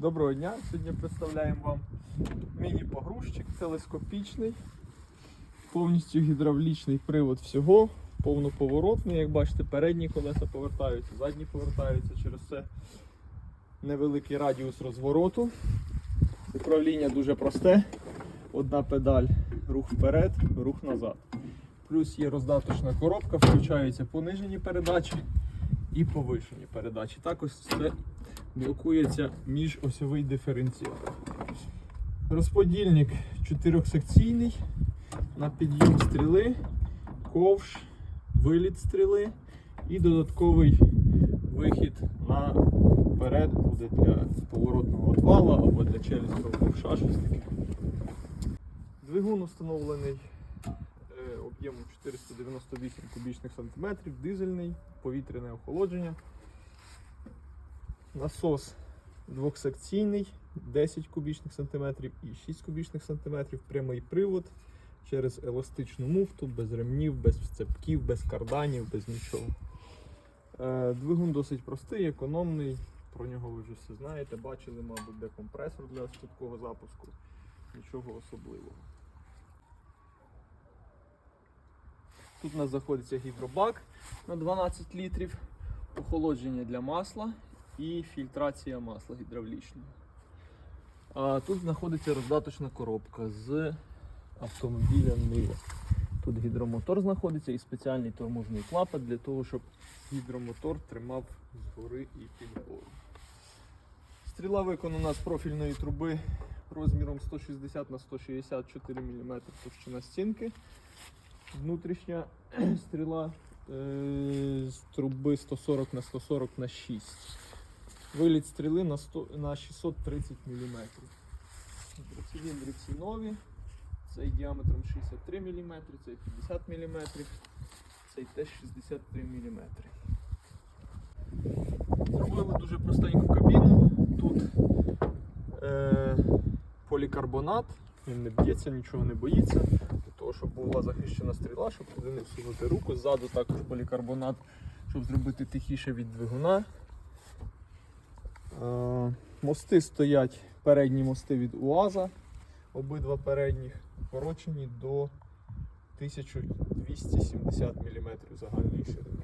Доброго дня! Сьогодні представляємо вам міні-погрузчик телескопічний, повністю гідравлічний привод всього, повноповоротний. Як бачите, передні колеса повертаються, задні повертаються через це невеликий радіус розвороту. Управління дуже просте. Одна педаль, рух вперед, рух назад. Плюс є роздаточна коробка, включаються понижені передачі і повишені передачі. Також це блокується міжосьовий диференціал. Розподільник чотирьохсекційний на підйом стріли, ковш, виліт стріли і додатковий вихід наперед буде для поворотного отвала або для челюстного ковша, щось таке. Двигун установлений об'ємом 498 кубічних сантиметрів, дизельний, повітряне охолодження. Насос двохсекційний, 10 кубічних сантиметрів і 6 кубічних сантиметрів, прямий привод через еластичну муфту, без ремнів, без цепків, без карданів, без нічого. Е, Двигун досить простий, економний. Про нього ви вже все знаєте, бачили, мабуть, де компресор для швидкого запуску. Нічого особливого. Тут у нас знаходиться гідробак на 12 літрів, охолодження для масла і фільтрація масла гідравлічного. А тут знаходиться роздаточна коробка з автомобіля Нива. Тут гідромотор знаходиться і спеціальний тормозний клапан для того, щоб гідромотор тримав згори і підгору. Стріла виконана з профільної труби розміром 160 на 164 мм товщина стінки. Внутрішня стріла е, з труби 140 на 140 на 6. Виліт стріли на, 100, на 630 мм. Циліндри всі нові. Цей діаметром 63 мм, цей 50 мм, цей теж 63 мм. Зробили дуже простеньку кабіну. Тут е, полікарбонат, він не б'ється, нічого не боїться. Того, щоб була захищена стріла, щоб туди не всунути руку. Ззаду також полікарбонат, щоб зробити тихіше від двигуна. Е, Мости стоять, передні мости від УАЗа, обидва передніх, укорочені до 1270 мм загальної ширини.